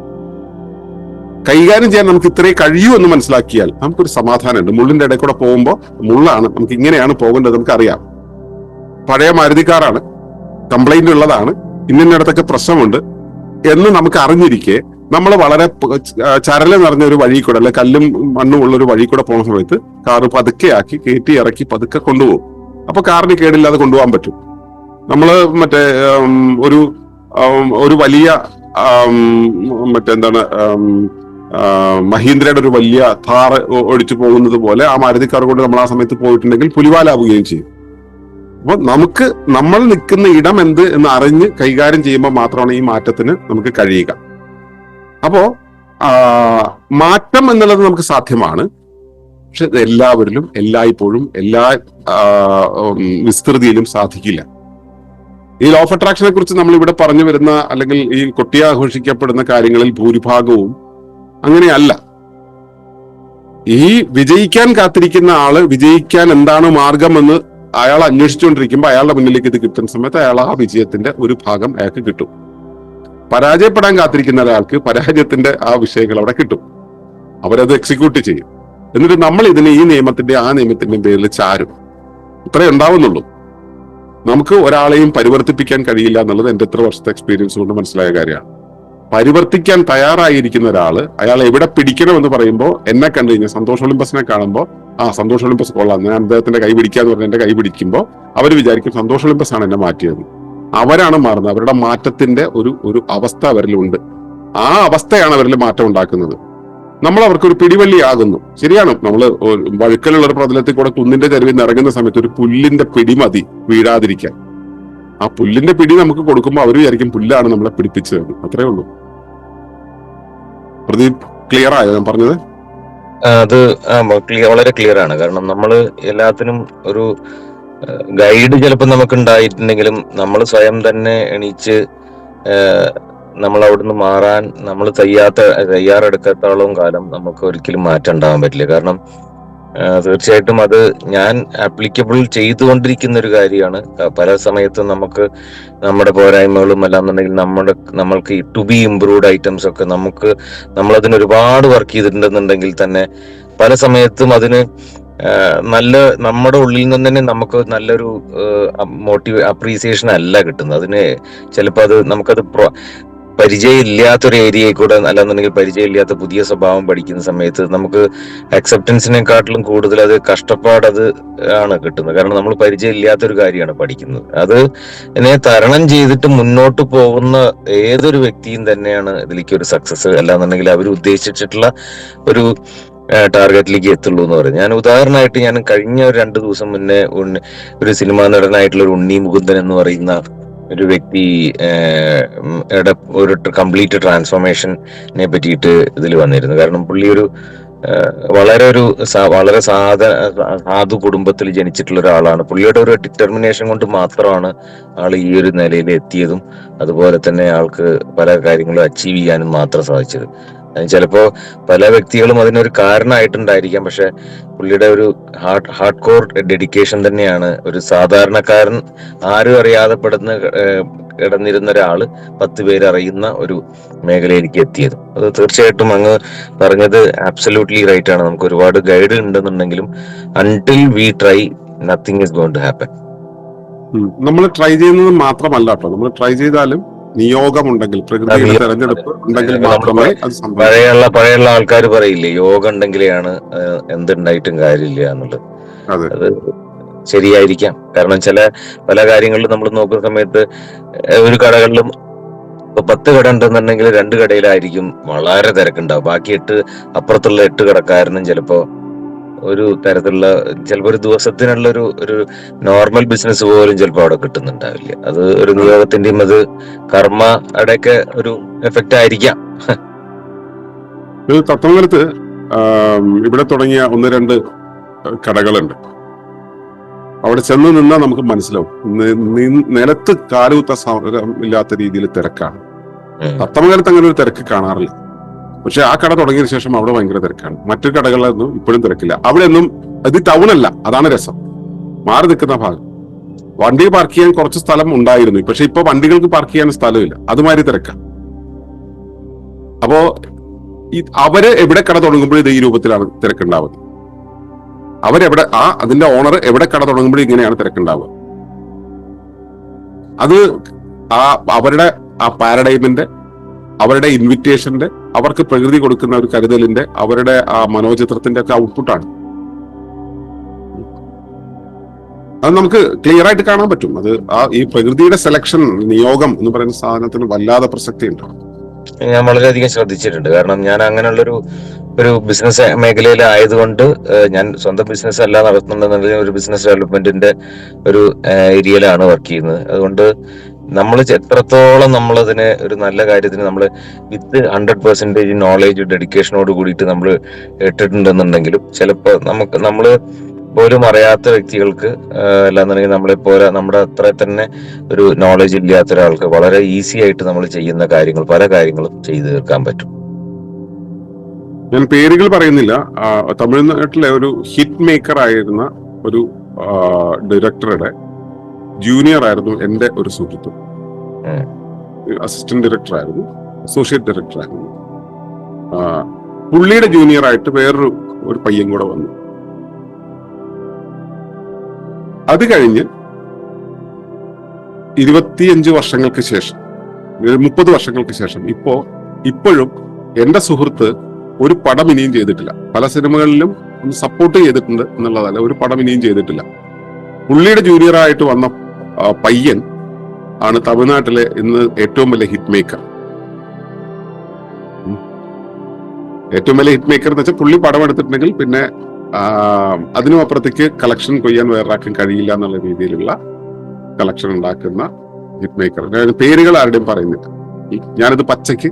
കൈകാര്യം ചെയ്യാൻ നമുക്ക് ഇത്രേ കഴിയൂ എന്ന് മനസ്സിലാക്കിയാൽ നമുക്കൊരു സമാധാനമുണ്ട്. മുള്ളിന്റെ ഇടയിൽ കൂടെ പോകുമ്പോൾ മുള്ളാണ് നമുക്ക് ഇങ്ങനെയാണ് പോകേണ്ടത് നമുക്ക് അറിയാം. പഴയ മാരുതിക്കാറാണ് കംപ്ലൈന്റ് ഉള്ളതാണ് ഇന്നിടത്തൊക്കെ പ്രശ്നമുണ്ട് എന്ന് നമുക്ക് അറിഞ്ഞിരിക്കെ നമ്മൾ വളരെ ചരല നിറഞ്ഞ ഒരു വഴി കൂടെ അല്ലെ കല്ലും മണ്ണും ഉള്ള ഒരു വഴി കൂടെ പോകുന്ന സമയത്ത് കാറ് പതുക്കെ ആക്കി കയറ്റി ഇറക്കി പതുക്കെ കൊണ്ടുപോകും. അപ്പൊ കാറിന് കേടില്ലാതെ കൊണ്ടുപോകാൻ പറ്റും. നമ്മൾ മറ്റേ ഒരു ഒരു വലിയ മറ്റെന്താണ് മഹീന്ദ്രയുടെ ഒരു വലിയ ഥാർ ഒഴിച്ചു പോകുന്നത് പോലെ ആ മാരുതി കാർ കൊണ്ട് നമ്മൾ ആ സമയത്ത് പോയിട്ടുണ്ടെങ്കിൽ പുലിവാലാവുകയും ചെയ്യും. അപ്പൊ നമുക്ക് നമ്മൾ നിൽക്കുന്ന ഇടം എന്ത് എന്ന് അറിഞ്ഞ് കൈകാര്യം ചെയ്യുമ്പോൾ മാത്രമാണ് ഈ മാറ്റത്തിന് നമുക്ക് കഴിയുക. അപ്പോ മാറ്റം എന്നുള്ളത് നമുക്ക് സാധ്യമാണ്. പക്ഷെ എല്ലാവരിലും എല്ലായ്പ്പോഴും എല്ലാ വിസ്തൃതിയിലും സാധിക്കില്ല. ഈ ലോഫ് അട്രാക്ഷനെ കുറിച്ച് നമ്മൾ ഇവിടെ പറഞ്ഞു വരുന്ന അല്ലെങ്കിൽ ഈ കൊട്ടിയാഘോഷിക്കപ്പെടുന്ന കാര്യങ്ങളിൽ ഭൂരിഭാഗവും അങ്ങനെയല്ല. ഈ വിജയിക്കാൻ കാത്തിരിക്കുന്ന ആൾ വിജയിക്കാൻ എന്താണ് മാർഗം എന്ന് അയാൾ അന്വേഷിച്ചുകൊണ്ടിരിക്കുമ്പോൾ അയാളുടെ മുന്നിലേക്ക് ഇത് കിട്ടുന്ന സമയത്ത് അയാൾ ആ വിജയത്തിന്റെ ഒരു ഭാഗം അയാൾക്ക് കിട്ടും. പരാജയപ്പെടാൻ കാത്തിരിക്കുന്ന ഒരാൾക്ക് പരാജയത്തിന്റെ ആ വിഷയങ്ങൾ അവിടെ കിട്ടും. അവരത് എക്സിക്യൂട്ട് ചെയ്യും. എന്നിട്ട് നമ്മൾ ഇതിനെ ഈ നിയമത്തിന്റെ ആ നിയമത്തിന്റെയും പേരിൽ ചാരും. ഇത്രേ ഉണ്ടാവുന്നുള്ളൂ. നമുക്ക് ഒരാളെയും പരിവർത്തിപ്പിക്കാൻ കഴിയില്ല എന്നുള്ളത് എന്റെ എത്ര വർഷത്തെ എക്സ്പീരിയൻസ് കൊണ്ട് മനസ്സിലായ കാര്യമാണ്. പരിവർത്തിക്കാൻ തയ്യാറായിരിക്കുന്ന ഒരാൾ അയാൾ എവിടെ പിടിക്കണമെന്ന് പറയുമ്പോൾ എന്നെ കണ്ടു കഴിഞ്ഞാൽ സന്തോഷ് ഒളിമ്പസിനെ കാണുമ്പോൾ ആ സന്തോഷ് ഒളിമ്പസ് കൊള്ളാം. ഞാൻ അദ്ദേഹത്തിന്റെ കൈ പിടിക്കാന്ന് പറഞ്ഞ എന്റെ കൈ പിടിക്കുമ്പോൾ അവർ വിചാരിക്കും സന്തോഷ് ഒളിമ്പസ് ആണ് എന്നെ മാറ്റിയത്. അവരാണ് മാറുന്നത്. അവരുടെ മാറ്റത്തിന്റെ ഒരു ഒരു അവസ്ഥ അവരിലുണ്ട് ആ അവസ്ഥയാണ് അവരിൽ മാറ്റം ഉണ്ടാക്കുന്നത്. നമ്മൾ അവർക്ക് ഒരു പിടിവള്ളിയാകുന്നു. ശരിയാണ്. നമ്മൾ വഴുക്കലുള്ള ഒരു പ്രതലത്തിൽ കൂടെ കുന്നിന്റെ ചരിവിൽ നിന്ന് ഇറങ്ങുന്ന സമയത്ത് ഒരു പുല്ലിന്റെ പിടി മതി വീഴാതിരിക്കാൻ. ആ പുല്ലിന്റെ പിടി നമുക്ക് കൊടുക്കുമ്പോൾ അവർ വിചാരിക്കും പുല്ലാണ് നമ്മളെ പിടിപ്പിച്ചത്. അത്രേ ഉള്ളൂ. പ്രദീപ് ക്ലിയർ ആയോ? ഞാൻ പറഞ്ഞത്? അത് വളരെ ക്ലിയർ ആണ്. കാരണം നമ്മൾ എല്ലാത്തിനും ഒരു ഗൈഡ് ചിലപ്പോൾ നമുക്ക് ഉണ്ടായിട്ടുണ്ടെങ്കിലും നമ്മൾ സ്വയം തന്നെ എണീച്ച് നമ്മൾ അവിടുന്ന് മാറാൻ നമ്മൾ തയ്യാത്ത തയ്യാറെടുക്കാത്തോളം കാലം നമുക്ക് ഒരിക്കലും മാറ്റം ഉണ്ടാകാൻ പറ്റില്ല. കാരണം തീർച്ചയായിട്ടും അത് ഞാൻ ആപ്ലിക്കബിൾ ചെയ്തുകൊണ്ടിരിക്കുന്ന ഒരു കാര്യമാണ് പല സമയത്തും നമുക്ക് നമ്മുടെ പോരായ്മകളും അല്ലാന്നുണ്ടെങ്കിൽ നമ്മുടെ നമ്മൾക്ക് ടു ബി ഇംപ്രൂവ്ഡ് ഐറ്റംസ് ഒക്കെ നമുക്ക് നമ്മളതിന് ഒരുപാട് വർക്ക് ചെയ്തിട്ടുണ്ടെന്നുണ്ടെങ്കിൽ തന്നെ പല സമയത്തും അതിന് നല്ല നമ്മുടെ ഉള്ളിൽ നിന്ന് തന്നെ നമുക്ക് നല്ലൊരു മോട്ടിവേ അപ്രീസിയേഷൻ അല്ല കിട്ടുന്നത്. അതിന് ചിലപ്പോൾ അത് നമുക്കത് പരിചയമില്ലാത്തൊരു ഏരിയയിൽ കൂടെ അല്ലാന്നുണ്ടെങ്കിൽ പരിചയമില്ലാത്ത പുതിയ സ്വഭാവം പഠിക്കുന്ന സമയത്ത് നമുക്ക് അക്സെപ്റ്റൻസിനെക്കാട്ടിലും കൂടുതൽ അത് കഷ്ടപ്പാട് അത് ആണ് കിട്ടുന്നത്. കാരണം നമ്മൾ പരിചയമില്ലാത്തൊരു കാര്യമാണ് പഠിക്കുന്നത്. അത് എന്നെ തരണം ചെയ്തിട്ട് മുന്നോട്ട് പോകുന്ന ഏതൊരു വ്യക്തിയും തന്നെയാണ് ഇതിലേക്ക് ഒരു സക്സസ് അല്ലാന്നുണ്ടെങ്കിൽ അവർ ഉദ്ദേശിച്ചിട്ടുള്ള ഒരു ടാർഗറ്റിലേക്ക് എത്തുള്ളൂ എന്ന് പറയും. ഞാൻ ഉദാഹരണമായിട്ട് ഞാൻ കഴിഞ്ഞ ഒരു രണ്ട് ദിവസം മുന്നേ ഒരു സിനിമാ നടനായിട്ടുള്ള ഒരു ഉണ്ണി മുകുന്ദൻ എന്ന് പറയുന്ന ഒരു വ്യക്തി ഒരു കംപ്ലീറ്റ് ട്രാൻസ്ഫോർമേഷനെ പറ്റിയിട്ട് ഇതിൽ വന്നിരുന്നു. കാരണം പുള്ളി ഒരു വളരെ ഒരു വളരെ സാധ സാധു കുടുംബത്തിൽ ജനിച്ചിട്ടുള്ള ഒരാളാണ്. പുള്ളിയുടെ ഒരു ഡിറ്റർമിനേഷൻ കൊണ്ട് മാത്രമാണ് ആൾ ഈ ഒരു നിലയിൽ എത്തിയതും അതുപോലെ തന്നെ ആൾക്ക് പല കാര്യങ്ങളും അച്ചീവ് ചെയ്യാനും മാത്രം സാധിച്ചത്. ചിലപ്പോ പല വ്യക്തികളും അതിനൊരു കാരണമായിട്ടുണ്ടായിരിക്കാം. പക്ഷെ പുള്ളിയുടെ ഒരു ഹാർഡ് ഹാർഡ് കോർ ഡെഡിക്കേഷൻ തന്നെയാണ്. ഒരു സാധാരണക്കാരൻ ആരും അറിയാതെ പെടുന്ന കിടന്നിരുന്ന ഒരാൾ പത്ത് പേര് അറിയുന്ന ഒരു മേഖലയിലേക്ക് എത്തിയത്. അത് തീർച്ചയായിട്ടും അങ്ങ് പറഞ്ഞത് ആബ്സല്യൂട്ട്ലി റൈറ്റ് ആണ്. നമുക്ക് ഒരുപാട് guide ഉണ്ടെന്നുണ്ടെങ്കിലും until we try nothing is gone to happen നമ്മൾ ട്രൈ ചെയ്യുന്നത് മാത്രമല്ല കേട്ടോ. നമ്മൾ ട്രൈ ചെയ്താലും നിയോഗമുണ്ടെങ്കിൽ പ്രകൃതിയുടെ തെരഞ്ഞെടുപ്പ് ഉണ്ടെങ്കിൽ മാത്രമേ അത് പഴയുള്ള പഴയുള്ള ആൾക്കാർ പറയില്ലേ യോഗ ഉണ്ടെങ്കിലാണ് എന്തുണ്ടായിട്ടും കാര്യമില്ല എന്നുള്ളത്. അത്. ശരിയായിരിക്കാം. കാരണം ചില പല കാര്യങ്ങളിലും നമ്മൾ നോക്കുന്ന സമയത്ത് ഒരു കടകളിലും ഇപ്പൊ പത്ത് കട ഉണ്ടെന്നുണ്ടെങ്കിൽ രണ്ട് കടയിലായിരിക്കും വളരെ തിരക്കുണ്ടാവും ബാക്കി എട്ട് അപ്പുറത്തുള്ള എട്ട് കടക്കാരനും ചിലപ്പോ ഒരു തരത്തിലുള്ള ചിലപ്പോ ഒരു ദിവസത്തിനുള്ള ഒരു ഒരു നോർമൽ ബിസിനസ് പോലും ചിലപ്പോൾ അവിടെ കിട്ടുന്നുണ്ടാവില്ല. അത് ഒരു നിയോഗത്തിന്റെയും അത് കർമ്മ ഒക്കെ ഒരു എഫക്റ്റ് ആയിരിക്കാം. ഇത് തത്വമംഗലത്ത് ഇവിടെ തുടങ്ങിയ ഒന്ന് രണ്ട് കടകളുണ്ട്. അവിടെ ചെന്ന് നിന്നാൽ നമുക്ക് മനസ്സിലാവും. നിലത്ത് കാലുകുത്ത ഇല്ലാത്ത രീതിയിൽ തിരക്കാണ്. തത്തമകാലത്ത് അങ്ങനെ ഒരു തിരക്ക് കാണാറില്ല. പക്ഷെ ആ കട തുടങ്ങിയ ശേഷം അവിടെ ഭയങ്കര തിരക്കാണ്. മറ്റു കടകളിലൊന്നും ഇപ്പോഴും തിരക്കില്ല. അവിടെ ഒന്നും ഇത് ടൗൺ അല്ല അതാണ് രസം. മാറി നിൽക്കുന്ന ഭാഗം. വണ്ടി പാർക്ക് ചെയ്യാൻ കുറച്ച് സ്ഥലം ഉണ്ടായിരുന്നു. പക്ഷെ ഇപ്പൊ വണ്ടികൾക്ക് പാർക്ക് ചെയ്യാൻ സ്ഥലമില്ല. അതുമാതിരി തിരക്കാണ് അപ്പോ അവർ എവിടെ കട തുടങ്ങുമ്പോഴും ഇത് ഈ രൂപത്തിലാണ് തിരക്കുണ്ടാവുന്നത്. അവരെവിടെ ആ അതിന്റെ ഓണർ എവിടെ കട തുടങ്ങുമ്പോഴും ഇങ്ങനെയാണ് തിരക്കുണ്ടാവുക. അത് ആ അവരുടെ ആ പാരഡൈമിന്റെ അവരുടെ ഇൻവിറ്റേഷന്റെ അവർക്ക് പ്രകൃതി കൊടുക്കുന്ന ഒരു കരുതലിന്റെ അവരുടെ ആ മനോചിത്രത്തിന്റെ ഒക്കെ ഔട്ട്പുട്ടാണ് അത് നമുക്ക് ക്ലിയർ ആയിട്ട് കാണാൻ പറ്റും. അത് ആ ഈ പ്രകൃതിയുടെ സെലക്ഷൻ നിയോഗം എന്ന് പറയുന്ന സാധനത്തിന് വല്ലാതെ പ്രസക്തി ഉണ്ട്. ഞാൻ വളരെയധികം ശ്രദ്ധിച്ചിട്ടുണ്ട്. കാരണം ഞാൻ അങ്ങനെയുള്ളൊരു ഒരു ബിസിനസ് മേഖലയിൽ ആയതുകൊണ്ട് ഞാൻ സ്വന്തം ബിസിനസ് അല്ല നടത്തുന്നുണ്ടെന്നുണ്ടെങ്കിൽ ഒരു ബിസിനസ് ഡെവലപ്മെന്റിന്റെ ഒരു ഏരിയയിലാണ് വർക്ക് ചെയ്യുന്നത്. അതുകൊണ്ട് നമ്മൾ എത്രത്തോളം നമ്മളതിനെ ഒരു നല്ല കാര്യത്തിന് നമ്മൾ വിത്ത് ഹൺഡ്രഡ് പെർസെന്റേജ് നോളേജ് ഡെഡിക്കേഷനോട് കൂടിയിട്ട് നമ്മൾ ഇട്ടിട്ടുണ്ടെന്നുണ്ടെങ്കിലും ചിലപ്പോൾ നമുക്ക് നമ്മൾ പോലും അറിയാത്ത വ്യക്തികൾക്ക് അല്ലാന്നുണ്ടെങ്കിൽ നമ്മളെ പോലെ നമ്മുടെ അത്ര തന്നെ ഒരു നോളേജ് ഇല്ലാത്ത ഒരാൾക്ക് വളരെ ഈസി ആയിട്ട് നമ്മൾ ചെയ്യുന്ന കാര്യങ്ങൾ പല കാര്യങ്ങളും ചെയ്തു തീർക്കാൻ പറ്റും. ഞാൻ പേരുകൾ പറയുന്നില്ല. തമിഴ്നാട്ടിലെ ഒരു ഹിറ്റ് മേക്കർ ആയിരുന്ന ഒരു ഡയറക്ടറുടെ ജൂനിയർ ആയിരുന്നു എന്റെ ഒരു സുഹൃത്ത്. അസിസ്റ്റന്റ് ഡയറക്ടർ ആയിരുന്നു അസോസിയേറ്റ് ഡയറക്ടർ ആയിരുന്നു. പുള്ളിയുടെ ജൂനിയർ ആയിട്ട് വേറൊരു ഒരു പയ്യൻ കൂടെ വന്നു. അത് കഴിഞ്ഞ് ഇരുപത്തിയഞ്ച് വർഷങ്ങൾക്ക് ശേഷം മുപ്പത് വർഷങ്ങൾക്ക് ശേഷം ഇപ്പോ ഇപ്പോഴും എന്റെ സുഹൃത്ത് ഒരു പടം ഇനിയും ചെയ്തിട്ടില്ല. പല സിനിമകളിലും ഒന്ന് സപ്പോർട്ട് ചെയ്തിട്ടുണ്ട് എന്നുള്ളതല്ല ഒരു പടം ഇനിയും ചെയ്തിട്ടില്ല. പുള്ളിയുടെ ജൂനിയർ ആയിട്ട് വന്ന പയ്യൻ ആണ് തമിഴ്നാട്ടിലെ ഇന്ന് ഏറ്റവും വലിയ ഹിറ്റ് മേക്കർ ഏറ്റവും വലിയ ഹിറ്റ് മേക്കർ എന്ന് വെച്ചാൽ പുള്ളി പടം എടുത്തിട്ടുണ്ടെങ്കിൽ പിന്നെ അതിനും അപ്പുറത്തേക്ക് കളക്ഷൻ കൊയ്യാൻ വേറൊരാക്കാൻ കഴിയില്ല എന്നുള്ള രീതിയിലുള്ള കളക്ഷൻ ഉണ്ടാക്കുന്ന ഹിറ്റ് മേക്കർ പേരുകൾ ആരുടെയും പറയുന്നില്ല. ഞാനിത് പച്ചയ്ക്ക്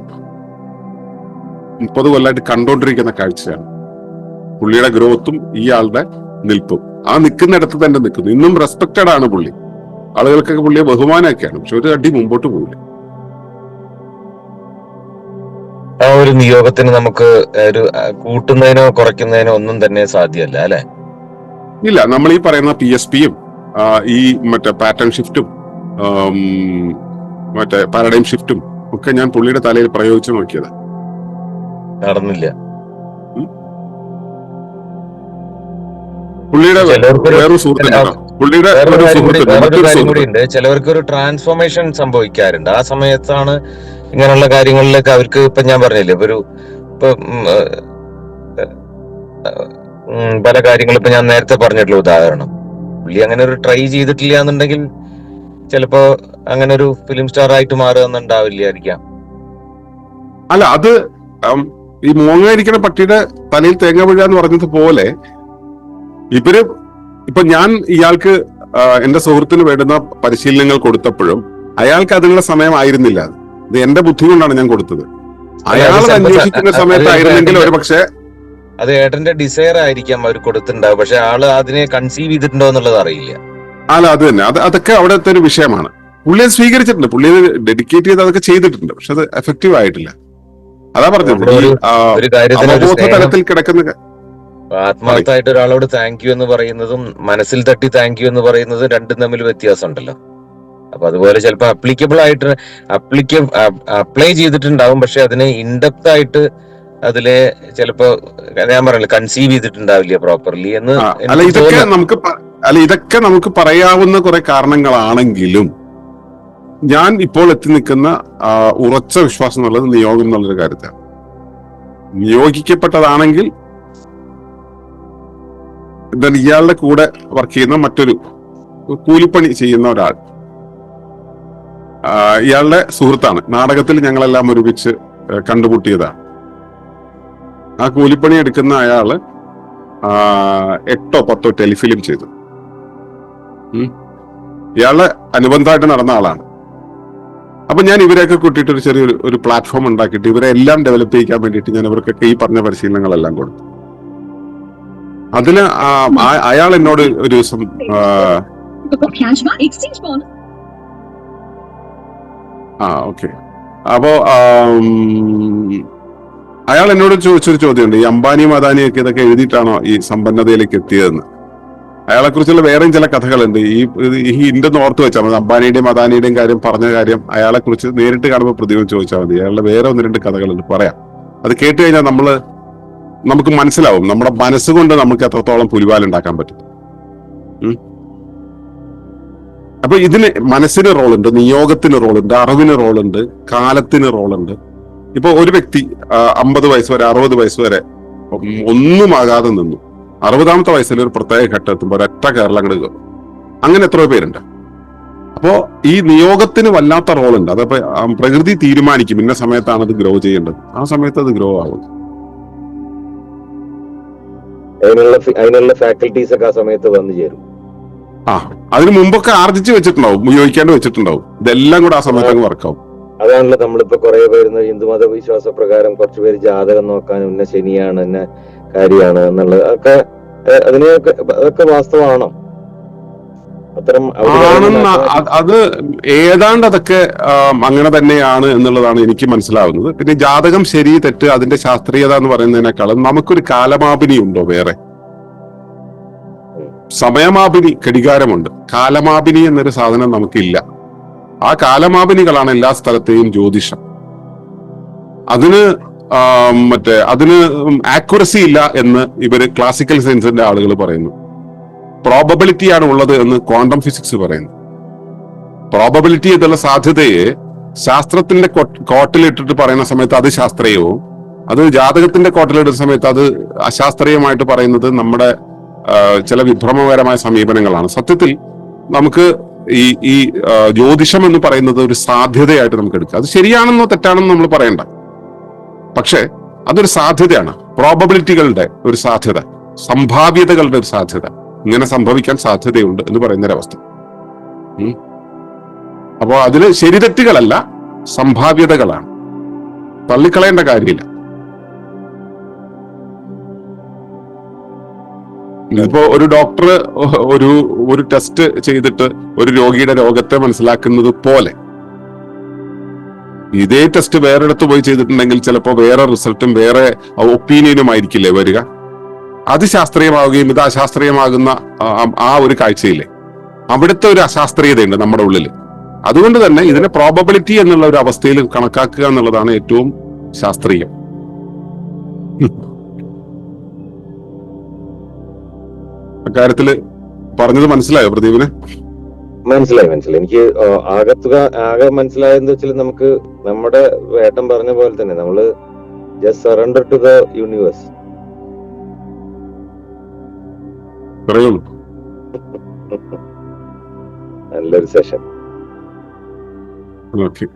മുപ്പത് കൊല്ലമായിട്ട് കണ്ടോണ്ടിരിക്കുന്ന കാഴ്ചയാണ്. പുള്ളിയുടെ ഗ്രോത്തും ഈ നിൽപ്പും. ആ നിൽക്കുന്നിടത്ത് തന്നെ നിൽക്കുന്നു. ഇന്നും റെസ്പെക്റ്റഡ് ആണ് പുള്ളി. ആളുകൾക്കൊക്കെ പുള്ളിയെ ബഹുമാനമൊക്കെയാണ്. പക്ഷെ ഒരു അടി മുമ്പോട്ട് പോകില്ല ആ ഒരു നിയോഗത്തിന് നമുക്ക് ഒരു കൂട്ടുന്നതിനോ കുറയ്ക്കുന്നതിനോ ഒന്നും തന്നെ സാധ്യമല്ല അല്ലെ? ഇല്ല നമ്മൾ ഈ പറയുന്ന പി എസ് പിയും ഈ മറ്റേ പാറ്റേൺ ഷിഫ്റ്റും മറ്റേ പാരഡൈം ഷിഫ്റ്റും ഒക്കെ ഞാൻ പുള്ളിയുടെ തലയിൽ പ്രയോഗിച്ചു നോക്കിയത്. നടന്നില്ല. പുള്ളിയുടെ വേറൊരു സുഹൃത്തുണ്ടാവും പുള്ളിയുടെ ഒരു കാര്യം കൂടി ഉണ്ട് ചിലവർക്ക് ഒരു ട്രാൻസ്ഫോർമേഷൻ സംഭവിക്കാറുണ്ട്. ആ സമയത്താണ് ഇങ്ങനെയുള്ള കാര്യങ്ങളിലൊക്കെ അവർക്ക് ഇപ്പൊ ഞാൻ പറഞ്ഞില്ലേ ഇപ്പൊ ഒരു പല കാര്യങ്ങളും ഇപ്പൊ ഞാൻ നേരത്തെ പറഞ്ഞിട്ടുള്ള ഉദാഹരണം. പുള്ളി അങ്ങനെ ഒരു ട്രൈ ചെയ്തിട്ടില്ല എന്നുണ്ടെങ്കിൽ ചിലപ്പോ അങ്ങനെ ഒരു ഫിലിം സ്റ്റാർ ആയിട്ട് മാറുന്നുണ്ടാവില്ലായിരിക്കാം അല്ല അത് ഈ മൂങ്ങയിരിക്കുന്ന പട്ടിയുടെ തലയിൽ തേങ്ങ വീഴാന്ന് പറഞ്ഞതുപോലെ പറഞ്ഞത് പോലെ ഇവർ ഇപ്പൊ ഞാൻ ഇയാൾക്ക് എന്റെ സുഹൃത്തിന് വേണ്ടുന്ന പരിശീലനങ്ങൾ കൊടുത്തപ്പോഴും അയാൾക്ക് അതിനുള്ള സമയമായിരുന്നില്ല ഇത് എന്റെ ബുദ്ധി കൊണ്ടാണ് ഞാൻ കൊടുത്തത്. അയാൾ അന്വേഷിക്കുന്ന സമയത്തായിരുന്നെങ്കിൽ ഒരു പക്ഷേ അത് ഏട്ടന്റെ ഡിസയർ ആയിരിക്കാം അവർ കൊടുത്തിട്ടുണ്ടാവും പക്ഷെ ആൾ അതിനെ കൺസീവ് ചെയ്തിട്ടുണ്ടോ എന്നുള്ളത് അറിയില്ല. അല്ല അത് തന്നെ. അത് അതൊക്കെ അവിടുത്തെ ഒരു വിഷയമാണ്. പുള്ളി അത് സ്വീകരിച്ചിട്ടുണ്ട്. പുള്ളി ഡെഡിക്കേറ്റ് ചെയ്ത് അതൊക്കെ ചെയ്തിട്ടുണ്ട്. പക്ഷെ അത് എഫക്റ്റീവ് ആയിട്ടില്ല. അതാ പറഞ്ഞത്. അവബോധ തലത്തിൽ കിടക്കുന്ന ആത്മാർത്ഥമായിട്ട് ഒരാളോട് താങ്ക് യു എന്ന് പറയുന്നതും മനസ്സിൽ തട്ടി താങ്ക് യു എന്ന് പറയുന്നതും രണ്ടും തമ്മിൽ വ്യത്യാസം ഉണ്ടല്ലോ അപ്പൊ അതുപോലെ ചിലപ്പോ അപ്ലിക്കബിൾ ആയിട്ട് അപ്ലിക്ക അപ്ലൈ ചെയ്തിട്ടുണ്ടാവും പക്ഷെ അതിനെ ഇൻഡെപ്ത് ആയിട്ട് അതിലെ ചിലപ്പോ ഞാൻ പറഞ്ഞില്ല കൺസീവ് ചെയ്തിട്ടുണ്ടാവില്ല പ്രോപ്പർലി എന്ന് അല്ല ഇതൊക്കെ നമുക്ക് അല്ല ഇതൊക്കെ നമുക്ക് പറയാവുന്ന കുറെ കാരണങ്ങളാണെങ്കിലും ഞാൻ ഇപ്പോൾ എത്തി നിൽക്കുന്ന ഉറച്ച വിശ്വാസം എന്നുള്ളത് നിയോഗം എന്നുള്ളൊരു കാര്യത്താണ് നിയോഗിക്കപ്പെട്ടതാണെങ്കിൽ എന്താണ് ഇയാളുടെ കൂടെ വർക്ക് ചെയ്യുന്ന മറ്റൊരു കൂലിപ്പണി ചെയ്യുന്ന ഒരാൾ. ഇയാളുടെ സുഹൃത്താണ്. നാടകത്തിൽ ഞങ്ങളെല്ലാം ഒരുമിച്ച് കണ്ടുമുട്ടിയതാണ്. ആ കൂലിപ്പണി എടുക്കുന്ന അയാൾ എട്ടോ പത്തോ ടെലിഫിലിം ചെയ്തു. ഇയാളെ അനുബന്ധമായിട്ട് നടന്ന ആളാണ്. അപ്പൊ ഞാൻ ഇവരെയൊക്കെ കൂട്ടിയിട്ട് ഒരു ചെറിയൊരു ഒരു പ്ലാറ്റ്ഫോം ഉണ്ടാക്കിയിട്ട് ഇവരെ എല്ലാം ഡെവലപ്പ് ചെയ്യിക്കാൻ വേണ്ടിയിട്ട് ഞാൻ ഇവർക്കൊക്കെ ഈ പറഞ്ഞ പരിശീലനങ്ങളെല്ലാം കൊടുത്തു. അതിൽ അയാൾ എന്നോട് ഒരു ദിവസം ആ, ഓക്കെ. അപ്പോ അയാൾ എന്നോട് ചോദിച്ചൊരു ചോദ്യമുണ്ട്. ഈ അംബാനിയും അദാനിയൊക്കെ ഇതൊക്കെ എഴുതിയിട്ടാണോ ഈ സമ്പന്നതയിലേക്ക് എത്തിയതെന്ന്? അയാളെ കുറിച്ചുള്ള വേറെയും ചില കഥകളുണ്ട്. ഈ ഈ ഹിന്ദെന്ന് ഓർത്ത് വെച്ചാൽ മതി. അംബാനിയുടെയും അദാനിയുടെയും കാര്യം പറഞ്ഞ കാര്യം അയാളെ കുറിച്ച് നേരിട്ട് കാണുമ്പോൾ പ്രതിഭ ചോദിച്ചാൽ മതി. അയാളുടെ വേറെ ഒന്ന് രണ്ട് കഥകളുണ്ട്. പറയാം. അത് കേട്ട് കഴിഞ്ഞാൽ നമ്മൾ നമുക്ക് മനസ്സിലാവും. നമ്മുടെ മനസ്സുകൊണ്ട് നമുക്ക് എത്രത്തോളം പുലിവാൽ ഉണ്ടാക്കാൻ പറ്റും. അപ്പൊ ഇതിന് മനസ്സിന് റോളുണ്ട് നിയോഗത്തിന് റോളുണ്ട് അറിവിന് റോളുണ്ട് കാലത്തിന് റോളുണ്ട്. ഇപ്പൊ ഒരു വ്യക്തി അമ്പത് വയസ്സ് വരെ അറുപത് വയസ്സ് വരെ ഒന്നുമാകാതെ നിന്നു. അറുപതാമത്തെ വയസ്സിൽ ഒരു പ്രത്യേക ഘട്ടം എത്തുമ്പോൾ ഒരൊറ്റ കേരളം അങ്ങോട്ട് കയറും അങ്ങനെ എത്രയോ പേരുണ്ട്. അപ്പോ ഈ നിയോഗത്തിന് വല്ലാത്ത റോളുണ്ട്. അതപ്പോ പ്രകൃതി തീരുമാനിക്കും. ഇന്ന സമയത്താണ് അത് ഗ്രോ ചെയ്യേണ്ടത്. ആ സമയത്ത് അത് ഗ്രോ ആവും. അതിനുള്ള അതിനുള്ള ഫാക്കൽറ്റീസ് ഒക്കെ ആ സമയത്ത് വന്നു ചേരും. ആ അതിന് മുമ്പൊക്കെ ആർജിച്ച് വെച്ചിട്ടുണ്ടാവും ഉപയോഗിക്കാണ്ട് വെച്ചിട്ടുണ്ടാവും. ഇതെല്ലാം കൂടെ ആ സമയത്ത് അങ്ങ് വർക്കാവും അതാണല്ലോ നമ്മളിപ്പോ കുറെ പേര് ഹിന്ദുമത വിശ്വാസ പ്രകാരം കുറച്ച് പേര് ജാതകം നോക്കാനും ഇന്ന ശനിയാണ് ഇന്ന കാര്യമാണ് എന്നുള്ളത് അതൊക്കെ ഏഹ്, അതിനെയൊക്കെ അതൊക്കെ വാസ്തവമാണോ? ആണെന്ന് അത് ഏതാണ്ട് അതൊക്കെ അങ്ങനെ തന്നെയാണ് എന്നുള്ളതാണ് എനിക്ക് മനസ്സിലാവുന്നത്. പിന്നെ ജാതകം ശരി തെറ്റ് അതിന്റെ ശാസ്ത്രീയത എന്ന് പറയുന്നതിനേക്കാളും നമുക്കൊരു കാലമാപിനി ഉണ്ടോ വേറെ? സമയമാപിനി ഘടികാരമുണ്ട്. കാലമാപിനി എന്നൊരു സാധനം നമുക്കില്ല. ആ കാലമാപിനികളാണ് എല്ലാ സ്ഥലത്തെയും ജ്യോതിഷം. അതിന് മറ്റേ അതിന് ആക്യുറസി ഇല്ല എന്ന് ഇവർ ക്ലാസിക്കൽ സയൻസിന്റെ ആളുകൾ പറയുന്നു. പ്രോബബിലിറ്റി ആണ് ഉള്ളത് എന്ന് ക്വാണ്ടം ഫിസിക്സ് പറയുന്നു. പ്രോബബിലിറ്റി എന്നുള്ള സാധ്യതയെ ശാസ്ത്രത്തിന്റെ കോട്ടിലിട്ടിട്ട് പറയുന്ന സമയത്ത് അത് ശാസ്ത്രീയവും അത് ജാതകത്തിന്റെ കോട്ടിലിടുന്ന സമയത്ത് അത് അശാസ്ത്രീയമായിട്ട് പറയുന്നത് നമ്മുടെ ചില വിഭ്രമകരമായ സമീപനങ്ങളാണ്. സത്യത്തിൽ നമുക്ക് ഈ ഈ ജ്യോതിഷം എന്ന് പറയുന്നത് ഒരു സാധ്യതയായിട്ട് നമുക്ക് എടുക്കാം. അത് ശരിയാണെന്നോ തെറ്റാണെന്നോ നമ്മൾ പറയണ്ട. പക്ഷെ അതൊരു സാധ്യതയാണ്. പ്രോബബിലിറ്റികളുടെ ഒരു സാധ്യത സംഭാവ്യതകളുടെ ഒരു സാധ്യത. ഇങ്ങനെ സംഭവിക്കാൻ സാധ്യതയുണ്ട് എന്ന് പറയുന്ന ഒരവസ്ഥ അപ്പോൾ അതിൽ ശരിതെറ്റുകളല്ല സംഭാവ്യതകളാണ്. തള്ളിക്കളയേണ്ട കാര്യമില്ല. ഇപ്പോ ഒരു ഡോക്ടർ ഒരു ഒരു ടെസ്റ്റ് ചെയ്തിട്ട് ഒരു രോഗിയുടെ രോഗത്തെ മനസ്സിലാക്കുന്നത് പോലെ. ഇതേ ടെസ്റ്റ് വേറെടുത്ത് പോയി ചെയ്തിട്ടുണ്ടെങ്കിൽ ചിലപ്പോൾ വേറെ റിസൾട്ടും വേറെ ഒപ്പീനിയനും ആയിരിക്കില്ലേ വരിക? അത് ശാസ്ത്രീയമാവുകയും ഇത് അശാസ്ത്രീയമാകുന്ന ആ- ഒരു കാഴ്ചയില്ലേ? അവിടുത്തെ ഒരു അശാസ്ത്രീയതയുണ്ട് നമ്മുടെ ഉള്ളിൽ അതുകൊണ്ട് തന്നെ ഇതിനെ പ്രോബബിലിറ്റി എന്നുള്ള ഒരു അവസ്ഥയിൽ കണക്കാക്കുക എന്നുള്ളതാണ് ഏറ്റവും ശാസ്ത്രീയം. അക്കാര്യത്തിൽ പറഞ്ഞത് മനസ്സിലായോ പ്രദീപിന്? മനസ്സിലായി മനസ്സിലായി. എനിക്ക് ആകത്തുക ആകെ മനസ്സിലായെന്ന് വെച്ചാൽ നമുക്ക് നമ്മുടെ വേട്ടം പറഞ്ഞ പോലെ തന്നെ നമ്മൾ just surrender to the universe പറയുള്ളൂ നല്ലൊരു സെഷൻ ഓക്കെ